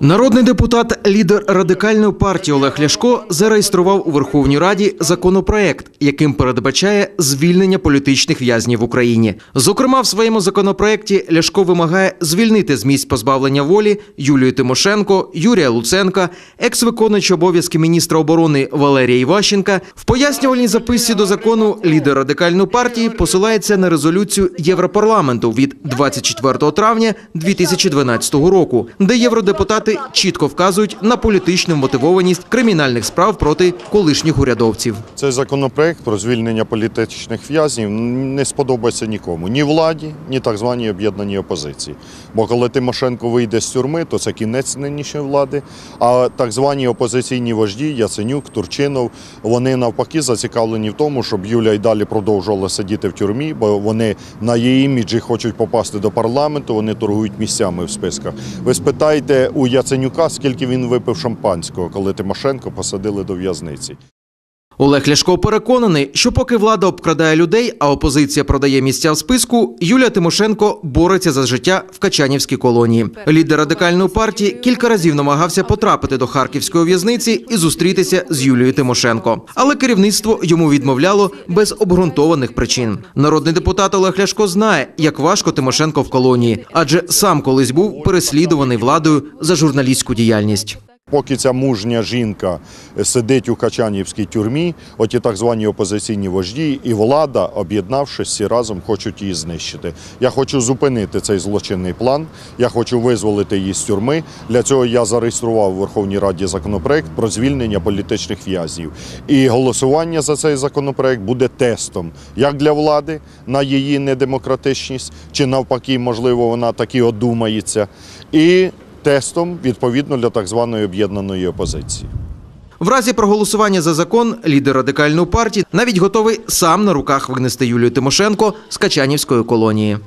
Народний депутат, лідер радикальної партії Олег Ляшко зареєстрував у Верховній Раді законопроект, яким передбачає звільнення політичних в'язнів в Україні. Зокрема, в своєму законопроекті Ляшко вимагає звільнити з місць позбавлення волі Юлію Тимошенко, Юрія Луценка, екс-виконуючий обов'язки міністра оборони Валерія Іващенка. В пояснювальній записці до закону лідер радикальної партії посилається на резолюцію Європарламенту від 24 травня 2012 року, де євродепутати чітко вказують на політичну мотивованість кримінальних справ проти колишніх урядовців. Цей законопроект про звільнення політичних в'язнів не сподобається нікому ні владі, ні так званій об'єднаній опозиції. Бо коли Тимошенко вийде з тюрми, то це кінець нинішньої влади. А так звані опозиційні вожді Яценюк, Турчинов, вони навпаки зацікавлені в тому, щоб Юля й далі продовжувала сидіти в тюрмі, бо вони на її іміджі хочуть попасти до парламенту. Вони торгують місцями в списках. Ви спитайте у Яценюка, скільки він випив шампанського, коли Тимошенко посадили до в'язниці. Олег Ляшко переконаний, що поки влада обкрадає людей, а опозиція продає місця в списку, Юлія Тимошенко бореться за життя в Качанівській колонії. Лідер радикальної партії кілька разів намагався потрапити до харківської в'язниці і зустрітися з Юлією Тимошенко. Але керівництво йому відмовляло без обґрунтованих причин. Народний депутат Олег Ляшко знає, як важко Тимошенко в колонії, адже сам колись був переслідуваний владою за журналістську діяльність. Поки ця мужня жінка сидить у Качанівській тюрмі, оті так звані опозиційні вожді і влада, об'єднавшись, всі разом хочуть її знищити. Я хочу зупинити цей злочинний план. Я хочу визволити її з тюрми. Для цього я зареєстрував у Верховній Раді законопроект про звільнення політичних в'язнів. І голосування за цей законопроект буде тестом як для влади на її недемократичність, чи навпаки, можливо, вона таки одумається. І тестом відповідно для так званої об'єднаної опозиції. В разі проголосування за закон лідер радикальної партії навіть готовий сам на руках винести Юлію Тимошенко з Качанівської колонії.